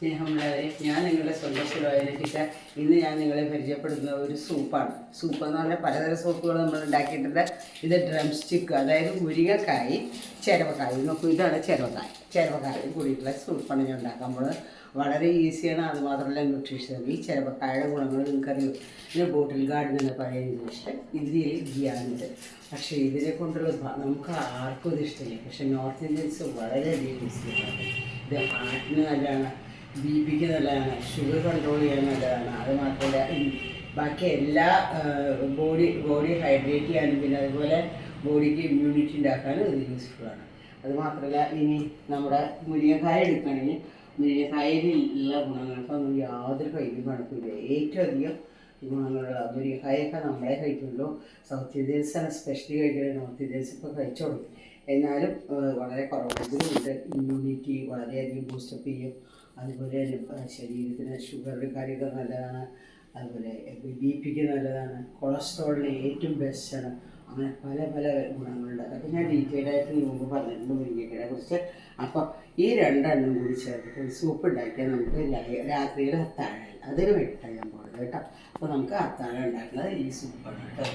സ്നേഹമുള്ളവരെ ഞാൻ നിങ്ങളുടെ സ്വന്തം ഇന്ന് ഞാൻ നിങ്ങളെ പരിചയപ്പെടുത്തുന്ന ഒരു സൂപ്പാണ്. സൂപ്പ് എന്ന് പറഞ്ഞാൽ പലതരം സൂപ്പുകൾ നമ്മൾ ഉണ്ടാക്കിയിട്ടുണ്ട്. ഇത് ഡ്രം സ്റ്റിക്ക് അതായത് മുരിങ്ങക്കായി ചിരവക്കായി. നോക്കൂ ഇതാണ് ചിരവക്കായ. ചിരവക്കായ കൂടിയിട്ടുള്ള സൂപ്പാണ് ഞാൻ ഉണ്ടാക്കാൻ പോകുന്നത്. വളരെ ഈസിയാണ് അതുമാത്രമല്ല ന്യൂട്രീഷൻ ഈ ചിരവക്കായുടെ ഗുണങ്ങൾ നിങ്ങൾക്കറിയും. ഇത് ബോട്ടിൽ ഗാർഡൻ എന്ന പഴയ ഇംഗ്ലീഷ് ഇതിൽ ഗിയാനുണ്ട് പക്ഷേ ഇതിനെ കൊണ്ടുള്ള നമുക്ക് ആർക്കും ഇത് ഇഷ്ടമില്ല. പക്ഷേ നോർത്ത് ഇന്ത്യൻസ് വളരെയധികം ഈസിയാണ് ഇത് ഹാർട്ടിന് നല്ലതാണ്. ബി പിക്ക് നല്ലതാണ് ഷുഗർ കൺട്രോൾ ചെയ്യാൻ നല്ലതാണ് അത് മാത്രമല്ല ബാക്കി എല്ലാ ബോഡി ബോഡി ഹൈഡ്രേറ്റ് ചെയ്യാനും പിന്നെ അതുപോലെ ബോഡിക്ക് ഇമ്മ്യൂണിറ്റി ഉണ്ടാക്കാനും ഇത് ആണ്. അത് മാത്രമല്ല ഇനി നമ്മുടെ മുരിങ്ങക്കായ എടുക്കുകയാണെങ്കിൽ മുരിങ്ങക്കായയിലുള്ള ഗുണങ്ങൾക്കൊന്നും യാതൊരു കയ്യിലും കണക്കില്ല ഏറ്റവും അധികം ഗുണങ്ങളുള്ള മുരിങ്ങക്കായൊക്കെ നമ്മളെ കഴിക്കുള്ളൂ സൗത്ത് ഇന്ത്യൻസാണ് സ്പെഷ്യലി കഴിക്കുന്നത്. നോർത്ത് ഇന്ത്യൻസ് ഇപ്പോൾ കഴിച്ചു തുടങ്ങി. എന്നാലും വളരെ കുറവ് ഇമ്മ്യൂണിറ്റി വളരെയധികം ബൂസ്റ്റപ്പ് ചെയ്യും. അതുപോലെ ശരീരത്തിന് ഷുഗറിന്റെ കാര്യമൊക്കെ നല്ലതാണ്. അതുപോലെ ബി പിക്ക് നല്ലതാണ്. കൊളസ്ട്രോളിന് ഏറ്റവും ബെസ്റ്റാണ് അങ്ങനെ പല പല ഗുണങ്ങളുണ്ട്. അതൊക്കെ ഞാൻ ഡീറ്റെയിൽ ആയിട്ട് മുമ്പ് പറഞ്ഞിട്ടുണ്ട് മുരിങ്ങക്കയെ കുറിച്ച്. അപ്പോൾ ഈ രണ്ടെണ്ണം കൂടി ചേർത്തിട്ട് ഒരു സൂപ്പ് ഉണ്ടാക്കിയാൽ നമുക്ക് രാത്രിയിൽ അത്താഴം അതിന് വേണ്ടിയിട്ടാണ് ഞാൻ പോകുന്നത് കേട്ടോ. അപ്പോൾ നമുക്ക് അത്താഴം ഉണ്ടാക്കുന്നത് ഈ സൂപ്പാണ് കേട്ടോ.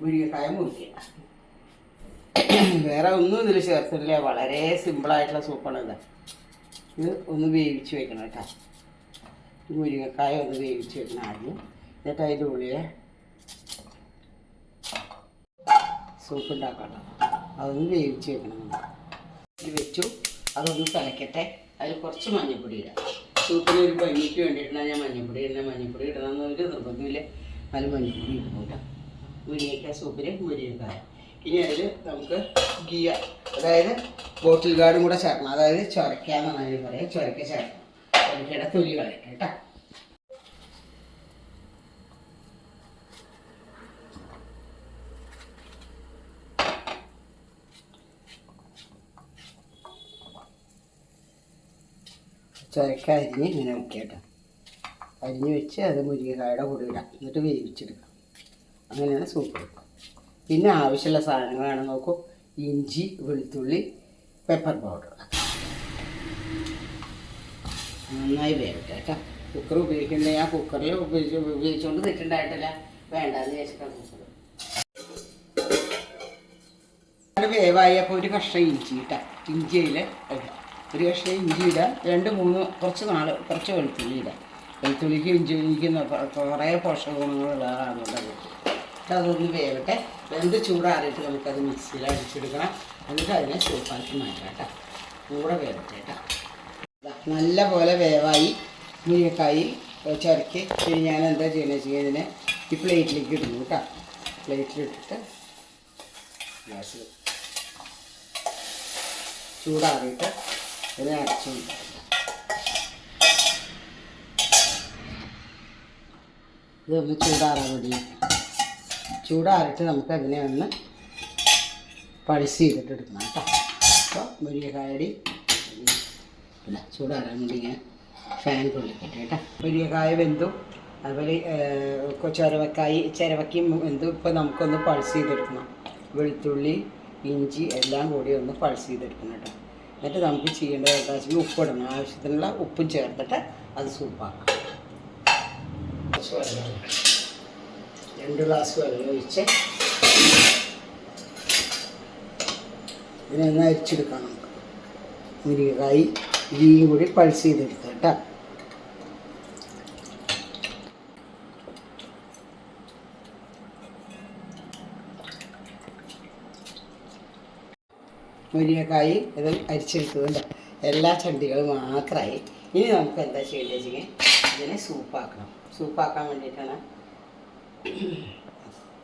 മുരിങ്ങക്കായ മുറിക്കുക. വേറെ ഒന്നും ഇതിൽ ചേർത്തില്ല വളരെ സിമ്പിളായിട്ടുള്ള സൂപ്പാണ് ഇത്. ഇത് ഒന്ന് വേവിച്ച് വെക്കണം കേട്ടോ. ഈ മുരിങ്ങക്കായ ഒന്ന് വേവിച്ച് വെക്കണം ആദ്യം. എന്നിട്ട് അതിന്റെ ഉള്ളിൽ സൂപ്പ് ഉണ്ടാക്കണം. അതൊന്ന് വേവിച്ച് വെക്കണം വെച്ചു. അതൊന്ന് തിളക്കട്ടെ. അതിൽ കുറച്ച് മഞ്ഞൾപ്പൊടി ഇടാം. സൂപ്പിന് ഒരു ഭംഗിക്ക് വേണ്ടിയിട്ടാണ് ഞാൻ മഞ്ഞൾപ്പൊടി ഇടുന്ന. മഞ്ഞൾപ്പൊടി ഇടണമെന്നൊരു നിർബന്ധമില്ല നല്ല മഞ്ഞൾപ്പൊടി ഇടുന്നു കേട്ടോ മുരിങ്ങക്കായ സൂപ്പിന് മുരിങ്ങക്കായ. ഇനി അതിൽ നമുക്ക് ഗിയ അതായത് ബോട്ടിൽ ഗാർഡും കൂടെ ചേർക്കണം. അതായത് ചൊരക്കാന്നാണ് അതിന് പറയാം ചൊരക്ക ചേർക്കണം. ചൊരക്കയുടെ തൊലി കളയട്ടെ കേട്ടോ. ചൊരക്ക അരിഞ്ഞ് ഇങ്ങനെ വെക്കുക അരിഞ്ഞ് വെച്ച് അത് മുരിങ്ങക്കായുടെ കൂടെ ഇടാം. എന്നിട്ട് വേവിച്ചെടുക്കാം. അങ്ങനെയാണ് സൂപ്പ്. പിന്നെ ആവശ്യമുള്ള സാധനങ്ങളാണ് നോക്കൂ. ഇഞ്ചി വെളുത്തുള്ളി പെപ്പർ പൗഡർ നന്നായി വേവട്ടെ കേട്ടോ. കുക്കർ ഉപയോഗിക്കണ്ടേ? ആ കുക്കറിൽ ഉപയോഗിച്ച് ഉപയോഗിച്ചുകൊണ്ട് തെറ്റുണ്ടായിട്ടില്ല വേണ്ടെന്ന് വിചാരിച്ചിട്ടാണ് കുക്കർ അത് വേവായപ്പോൾ ഒരു കഷ്ണം ഇഞ്ചി ഇട്ടാം. ഇഞ്ചിയിൽ ഇടാം. ഒരു കഷ്ണം ഇഞ്ചി ഇടാം. രണ്ട് മൂന്ന് കുറച്ച് നാൾ കുറച്ച് വെളുത്തുള്ളി ഇടാം. വെളുത്തുള്ളിക്ക് ഇഞ്ചി ഇരിക്കുന്ന കുറേ പോഷക ഗുണങ്ങളുള്ളതാണ് അതുകൊണ്ടാണ് എന്നിട്ട് അതൊന്ന് വേവട്ടെ. വെന്ത് ചൂടാറിയിട്ട് നമുക്കത് മിക്സിയിൽ അടിച്ചെടുക്കണം. എന്നിട്ട് അതിനെ സൂപ്പാക്കി മാറ്റാം കേട്ടോ. കൂടെ വേവട്ടെ കേട്ടോ. നല്ല പോലെ വേവായി. മുരിങ്ങക്കായി ചുരക്കി. പിന്നെ ഞാൻ എന്താ ചെയ്യുന്നത് കഴിഞ്ഞാൽ ഇതിനെ ഈ പ്ലേറ്റിലേക്ക് ഇടുന്നു കേട്ടോ. പ്ലേറ്റിലിട്ടിട്ട് ഗ്യാസ് ചൂടാറിയിട്ട് ഇതിനെ അടച്ചു ഇതൊന്ന് ചൂടാറാൻ വേണ്ടി ചൂടാറിയിട്ട് നമുക്ക് അതിനെ ഒന്ന് പൾസ് ചെയ്തിട്ട് എടുക്കണം കേട്ടോ. അപ്പോൾ മുരിയക്കായടി ഇല്ല ചൂടാറാൻ വേണ്ടി ഇങ്ങനെ ഫാൻ കൊള്ളിക്കട്ടെ കേട്ടോ. മുരിയക്കായ വെന്തു. അതുപോലെ ചിരവക്കായി ചിരവക്കയും വെന്തു. ഇപ്പോൾ നമുക്കൊന്ന് പൾസ് ചെയ്തെടുക്കണം. വെളുത്തുള്ളി ഇഞ്ചി എല്ലാം കൂടി ഒന്ന് പൾസ് ചെയ്തെടുക്കണം കേട്ടോ. എന്നിട്ട് നമുക്ക് ചെയ്യേണ്ടത് എന്താ വെച്ചാൽ ഇടണം. ആവശ്യത്തിനുള്ള ഉപ്പും ചേർത്തിട്ട് അത് സൂപ്പാക്കാം. രണ്ട് ഗ്ലാസ് വെള്ളം ഒഴിച്ച് ഇതിനെ ഒന്ന് അരിച്ചെടുക്കാം നമുക്ക്. മുരിങ്ങക്കായി ഇരിയും കൂടി പൾസ് ചെയ്തെടുക്കാം കേട്ടോ. മുരിങ്ങക്കായി ഇത് അരിച്ചെടുത്തതുണ്ട് എല്ലാ ചണ്ടികളും മാത്രമായി. ഇനി നമുക്ക് എന്താ ചെയ്യേണ്ടത് വെച്ചെങ്കിൽ ഇതിനെ സൂപ്പാക്കണം സൂപ്പാക്കാൻ വേണ്ടിയിട്ടാണ്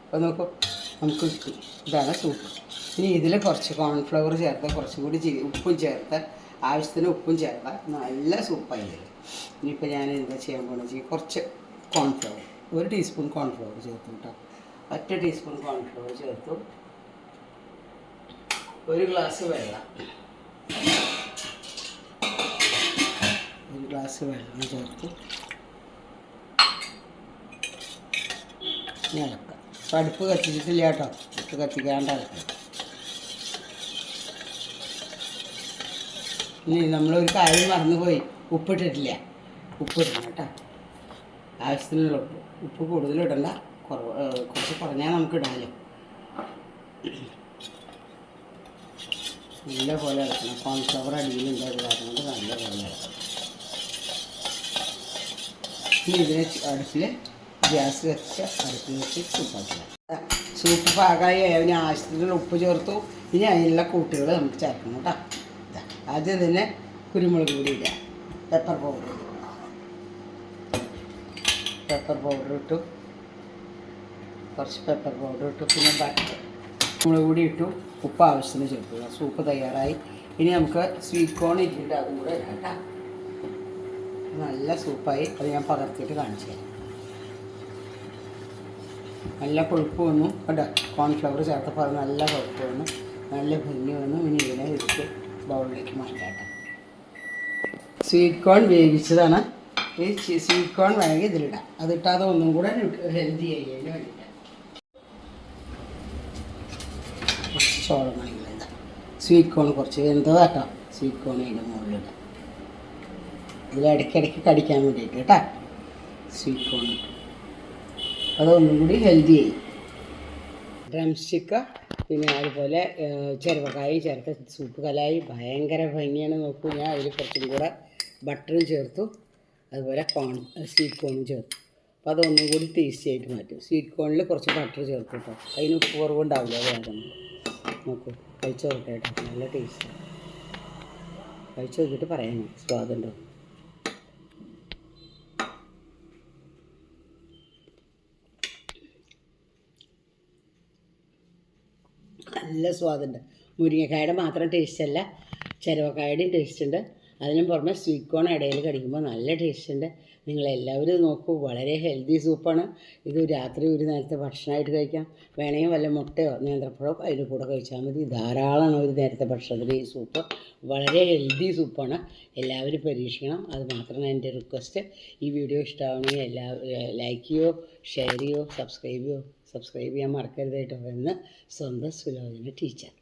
അപ്പോൾ നോക്കൂ നമുക്ക് കിട്ടി ഇതാണ് സൂപ്പ് ഇനി ഇതിൽ കുറച്ച് കോൺഫ്ലവർ ചേർത്ത് കുറച്ചും കൂടി ചി- ഉപ്പും ചേർത്ത് ആവശ്യത്തിന് ഉപ്പും ചേർത്ത നല്ല സൂപ്പായി വരും. ഇനിയിപ്പോൾ ഞാൻ എന്താ ചെയ്യാൻ പോകുന്നത് വെച്ചാൽ കുറച്ച് കോൺഫ്ലവർ ഒരു ടീസ്പൂൺ കോൺഫ്ലവർ ചേർത്തു കേട്ടോ. ഒറ്റ ടീസ്പൂൺ കോൺഫ്ലവർ ചേർത്തു. ഒരു ഗ്ലാസ് വെള്ളം. ഒരു ഗ്ലാസ് വെള്ളം ചേർത്ത്. അടുപ്പ് കത്തിച്ചിട്ടില്ല കേട്ടോ. അടുപ്പ് കത്തിക്കാണ്ട് നമ്മളൊരു കാര്യം മറന്നുപോയി. ഉപ്പിട്ടിട്ടില്ല. ഉപ്പിടണം കേട്ടോ. ആവശ്യത്തിനുള്ള ഉപ്പ്. ഉപ്പ് കൂടുതൽ ഇടണ്ട. കുറവ് കുറച്ച് കുറഞ്ഞാൽ നമുക്ക് ഇടാമല്ലോ നല്ല പോലെ ഇളക്കണം കോൺഫ്ലവർ അടിയിലുണ്ട്. അത് കാരണം കൊണ്ട് നല്ല പോലെ ഇളക്കണം ഇനി ഇതിനെ അടുപ്പിൽ ഗ്യാസ് വെച്ച് അടുപ്പിൽ വെച്ച് സൂപ്പാക്കണം സൂപ്പ് പാകമായി അതിന് ആവശ്യത്തിനുള്ള ഉപ്പ് ചേർത്തു. ഇനി അതിനുള്ള കൂട്ടുകൾ നമുക്ക് ചേർക്കണം കേട്ടോ. ആദ്യം തന്നെ കുരുമുളക് പൊടി ഇടുക. പെപ്പർ പൗഡർ പെപ്പർ പൗഡർ ഇട്ടു. കുറച്ച് പെപ്പർ പൗഡർ ഇട്ടു. പിന്നെ ബട്ടർ കുരുമുളക് പൊടി ഇട്ടു. ഉപ്പ് ആവശ്യത്തിന് ചേർക്കുക സൂപ്പ് തയ്യാറായി. ഇനി നമുക്ക് സ്വീറ്റ് കോൺ ഇട്ടിട്ട് അതും കൂടെ ഇടാം നല്ല സൂപ്പായി അത് ഞാൻ പകർത്തിയിട്ട് കാണിച്ചു തരാം. നല്ല കൊഴുപ്പ് വന്നു. കേട്ടോ കോൺഫ്ലവർ ചേർത്തപ്പോൾ നല്ല കൊഴുപ്പ് വന്നു. നല്ല ഭംഗി വന്നു. ഇനി ഇതിനെ എടുത്ത് ബൗളിലേക്ക് മാറ്റാട്ടെ സ്വീറ്റ് കോൺ വേവിച്ചതാണ്. ഈ സ്വീറ്റ് കോൺ വേണമെങ്കിൽ ഇതിലിടാം. അതിട്ടാതെ ഒന്നും കൂടെ ഹെൽത്തി ആയി കുറച്ച് ചോളമണികളിടാം സ്വീറ്റ് കോൺ കുറച്ച്. വെന്തതാട്ടോ സ്വീറ്റ് കോൺ അതിന്റെ മുകളിലിടാം ഇതിൽ ഇടയ്ക്കിടയ്ക്ക് കടിക്കാൻ വേണ്ടിയിട്ട് കേട്ടോ. സ്വീറ്റ് കോൺ ഇട്ടു. അതൊന്നും കൂടി ഹെൽത്തി ആയി. ഡ്രം സ്റ്റിക്ക് പിന്നെ അതുപോലെ ചെറുപ്പക്കായും ചേർത്ത സൂപ്പ് കലായി. ഭയങ്കര ഭംഗിയാണ് നോക്കൂ. ഞാൻ അതിൽ കുറച്ചും കൂടെ ബട്ടറും ചേർത്തു. അതുപോലെ കോൺ സ്വീറ്റ് കോണും ചേർത്തു. അപ്പോൾ അതൊന്നും കൂടി ടേസ്റ്റി ആയിട്ട് മാറ്റും. സ്വീറ്റ് കോണിൽ കുറച്ച് ബട്ടർ ചേർത്ത് കേട്ടോ അതിന് ഉപ്പ് കുറവുണ്ടാവില്ല വേറെ നോക്കൂ. കഴിച്ചു നോക്കട്ടെ കേട്ടോ നല്ല ടേസ്റ്റ് കഴിച്ചു നോക്കിയിട്ട് പറയാം. സ്വാദുണ്ടോ? നല്ല സ്വാദുണ്ട്. മുരിങ്ങക്കായുടെ മാത്രം ടേസ്റ്റ് അല്ല. ചെരവക്കായുടെയും ടേസ്റ്റ് ഉണ്ട്. അതിനും പുറമെ സ്വീറ്റ് കോൺ ഇടയിൽ കടിക്കുമ്പോൾ നല്ല ടേസ്റ്റ് ഉണ്ട്. നിങ്ങളെല്ലാവരും നോക്കൂ. വളരെ ഹെൽത്തി സൂപ്പാണ് ഇത് രാത്രി ഒരു നേരത്തെ ഭക്ഷണമായിട്ട് കഴിക്കാം. വേണമെങ്കിൽ വല്ല മുട്ടയോ നേന്ത്രപ്പഴമോ അതിന്റെ കൂടെ കഴിച്ചാൽ മതി. ധാരാളമാണ് ഒരു നേരത്തെ ഭക്ഷണത്തിന് ഈ സൂപ്പ് വളരെ ഹെൽത്തി സൂപ്പാണ് എല്ലാവരും പരീക്ഷിക്കണം. അത് മാത്രമാണ് എന്റെ റിക്വസ്റ്റ് ഈ വീഡിയോ ഇഷ്ടമാവണമെങ്കിൽ എല്ലാ ലൈക്ക് ചെയ്യോ ഷെയർ ചെയ്യോ സബ്സ്ക്രൈബ് ചെയ്യോ സബ്സ്ക്രൈബ് ചെയ്യാൻ മറക്കരുത് കേട്ടോ എന്ന് സ്വന്തം സുലോചന ടീച്ചർ